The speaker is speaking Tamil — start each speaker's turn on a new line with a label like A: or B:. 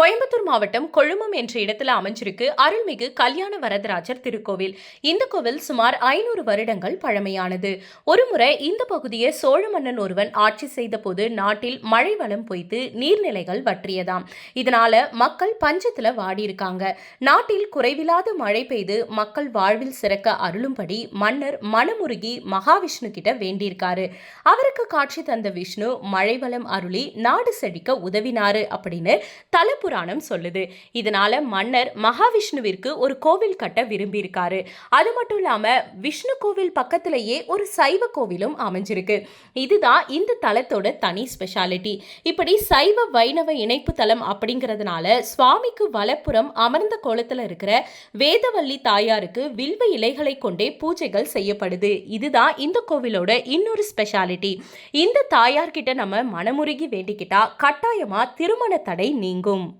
A: கோயம்புத்தூர் மாவட்டம் கொழுமம் என்ற இடத்துல அமைஞ்சிருக்கு அருள்மிகு கல்யாண வரதராஜர் திருக்கோவில். இந்த கோவில் சுமார் ஐநூறு வருடங்கள் பழமையானது. ஒருமுறை இந்த பகுதியை சோழ மன்னன் ஒருவன் ஆட்சி செய்த போது நாட்டில் மழை வளம் பொய்த்து நீர்நிலைகள் வற்றியதாம். இதனால மக்கள் பஞ்சத்துல வாடியிருக்காங்க. நாட்டில் குறைவில்லாத மழை பெய்து மக்கள் வாழ்வில் சிறக்க அருளும்படி மன்னர் மனமுருகி மகாவிஷ்ணு கிட்ட வேண்டியிருக்காரு. அவருக்கு காட்சி தந்த விஷ்ணு மழை வளம் அருளி நாடு செழிக்க உதவினாரு அப்படின்னு தலை புராணம் சொல்லுது. இதனால மன்னர் மகாவிஷ்ணுவிற்கு ஒரு கோவில் கட்ட விரும்பியிருக்காரு. அது மட்டும் இல்லாம விஷ்ணு கோவில் பக்கத்திலேயே ஒரு சைவ கோவிலும் அமைஞ்சிருக்கு. இதுதான் இந்த தலத்தோட தனி ஸ்பெஷாலிட்டி இப்படி சைவ வைணவ இணைப்பு தலம் அப்படிங்கிறதுனால சுவாமிக்கு வலப்புறம் அமர்ந்த கோலத்தில் இருக்கிற வேதவல்லி தாயாருக்கு வில்வ இலைகளை கொண்டே பூஜைகள் செய்யப்படுது. இதுதான் இந்த கோவிலோட இன்னொரு ஸ்பெஷாலிட்டி இந்த தாயார்கிட்ட நம்ம மனமுருகி வேண்டிக்கிட்டா கட்டாயமா திருமண தடை நீங்கும்.